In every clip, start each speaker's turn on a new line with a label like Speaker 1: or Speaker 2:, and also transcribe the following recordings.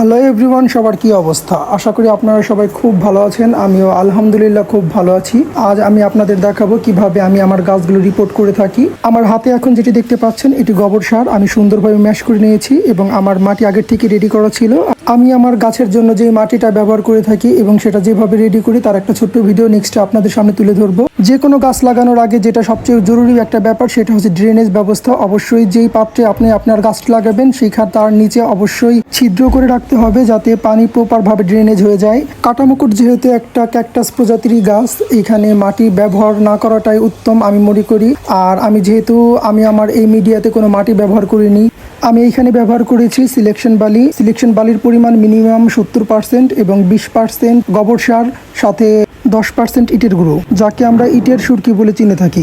Speaker 1: Hello everyone সবার কি অবস্থা? আশা করি আপনারা সবাই খুব ভালো আছেন, আমিও আলহামদুলিল্লাহ খুব ভালো আছি। আজ আমি আপনাদের দেখাবো কীভাবে আমি আমার গাছগুলো রিপোর্ট করে থাকি। আমার হাতে এখন যেটি দেখতে পাচ্ছেন, এটি গোবর সার। আমি সুন্দরভাবে ম্যাশ করে নিয়েছি এবং আমার মাটি আগের থেকে রেডি করা ছিল। আমি আমার গাছের জন্য যে মাটিটা ব্যবহার করে থাকি এবং সেটা যেভাবে রেডি করি, তার একটা ছোট্ট ভিডিও নেক্সট আপনাদের সামনে তুলে ধরবো। যে কোনো গাছ লাগানোর আগে যেটা সবচেয়ে জরুরি একটা ব্যাপার, সেটা হচ্ছে ড্রেনেজ ব্যবস্থা। অবশ্যই যেই পাত্রে আপনি আপনার গাছ লাগাবেন সেইখান তার নিচে অবশ্যই ছিদ্র করে রাখতে হবে যাতে পানি প্রপারভাবে ড্রেনেজ হয়ে যায়। কাটামুকুট যেহেতু একটা ক্যাকটাস প্রজাতির গাছ, এখানে মাটি ব্যবহার না করাটাই উত্তম আমি মনে করি। আর আমি যেহেতু, আমি আমার এই মিডিয়াতে কোনো মাটি ব্যবহার করিনি, আমি এখানে ব্যবহার করেছি সিলেকশন বালি। সিলেকশন বালির পরিমাণ মিনিমাম সত্তর পার্সেন্ট এবং বিশ পার্সেন্ট গোবর সার, সাথে দশ পার্সেন্ট ইটের গুঁড়ো, যাকে আমরা ইটের সুরকি বলে চিনে থাকি।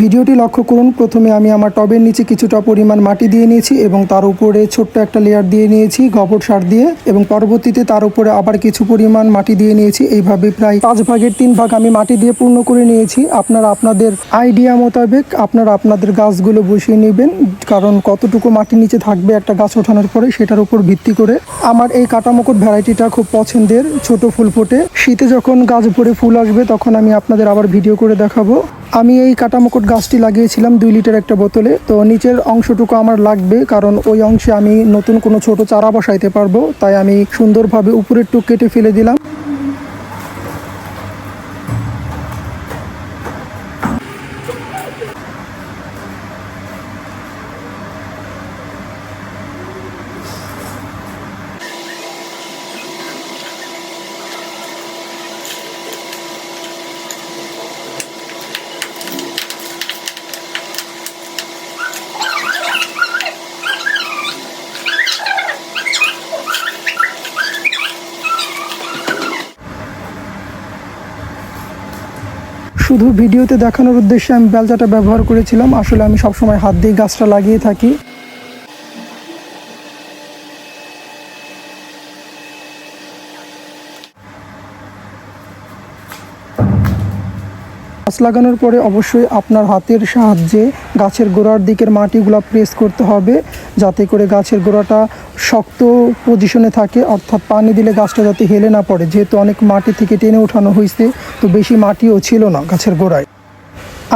Speaker 1: ভিডিওটি লক্ষ্য করুন। প্রথমে আমি আমার টবের নিচে কিছুটা পরিমাণ মাটি দিয়ে নিয়েছি এবং তার উপরে ছোট্ট একটা লেয়ার দিয়ে নিয়েছি গোবর সার দিয়ে এবং পরবর্তীতে তার উপরে আবার কিছু পরিমাণ মাটি দিয়ে নিয়েছি। এইভাবে প্রায় পাঁচ ভাগের তিন ভাগ আমি মাটি দিয়ে পূর্ণ করে নিয়েছি। আপনারা আপনাদের আইডিয়া মোতাবেক আপনারা আপনাদের গাছগুলো বসিয়ে নেবেন। কারণ কতটুকু মাটির নিচে থাকবে একটা গাছ ওঠানোর পরে সেটার উপর ভিত্তি করে আমার এই কাটামুকুট ভ্যারাইটিটা খুব পছন্দের ছোট ফুল ফোটে শীতে যখন গাছ ভরে ফুল আসবে তখন আমি আপনাদের আবার ভিডিও করে দেখাবো। আমি এই কাটামুকুট গাছটি লাগিয়েছিলাম দুই লিটার একটা বোতলে। তো নিচের অংশটুকু আমার লাগবে, কারণ ওই অংশে আমি নতুন কোনো ছোট চারা বসাইতে পারব। তাই আমি সুন্দরভাবে উপরের টুক কেটে ফেলে দিলাম। শুধু ভিডিওতে দেখানোর উদ্দেশ্যে আমি বেলচাটা ব্যবহার করেছিলাম। আসলে আমি সবসময় হাত দিয়ে গাছটা লাগিয়ে থাকি। গাছ লাগানোর পরে অবশ্যই আপনার হাতের সাহায্যে গাছের গোড়ার দিকের মাটিগুলো প্রেস করতে হবে, যাতে করে গাছের গোড়াটা শক্ত পজিশনে থাকে, অর্থাৎ পানি দিলে গাছটা যাতে হেলে না পড়ে। যেহেতু অনেক মাটি থেকে টেনে ওঠানো হয়েছে, তো বেশি মাটিও ছিল না গাছের গোড়ায়।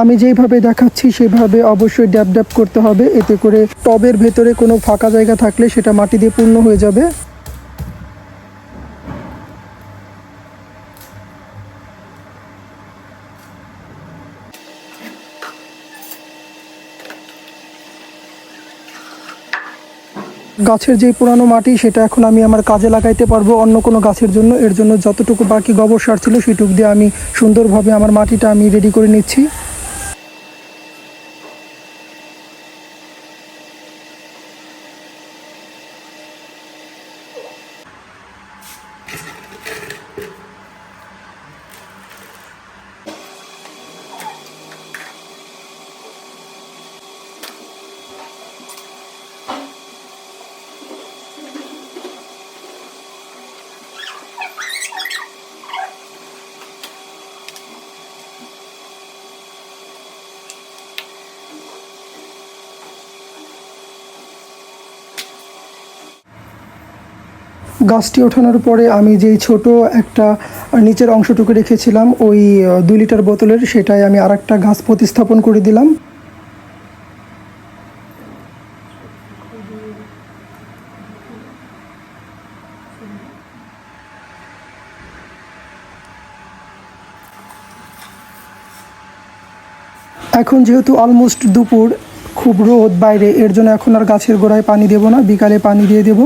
Speaker 1: আমি যেইভাবে দেখাচ্ছি, সেভাবে অবশ্যই ড্যাপ ড্যাপ করতে হবে। এতে করে টবের ভেতরে কোনো ফাঁকা জায়গা থাকলে সেটা মাটি দিয়ে পূর্ণ হয়ে যাবে। গাছের যে পুরানো মাটি, সেটা এখন আমি আমার কাজে লাগাইতে পারব অন্য কোনো গাছের জন্য। এর জন্য যতটুকু বাকি গোবর সার ছিল, সেটুকু দিয়ে আমি সুন্দরভাবে আমার মাটিটা আমি রেডি করে নিচ্ছি। গাছটি ওঠানোর পরে আমি যেই ছোট একটা নিচের অংশটুকু রেখেছিলাম, ওই দুই লিটার বোতলের, সেটাই আমি আর একটা গাছ প্রতিস্থাপন করে দিলাম। এখন যেহেতু অলমোস্ট দুপুর খুব রোদ বাইরে, এর জন্য এখন আর গাছের গোড়ায় পানি দেব না, বিকালে পানি দিয়ে দেব।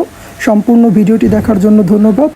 Speaker 1: সম্পূর্ণ ভিডিওটি দেখার জন্য ধন্যবাদ।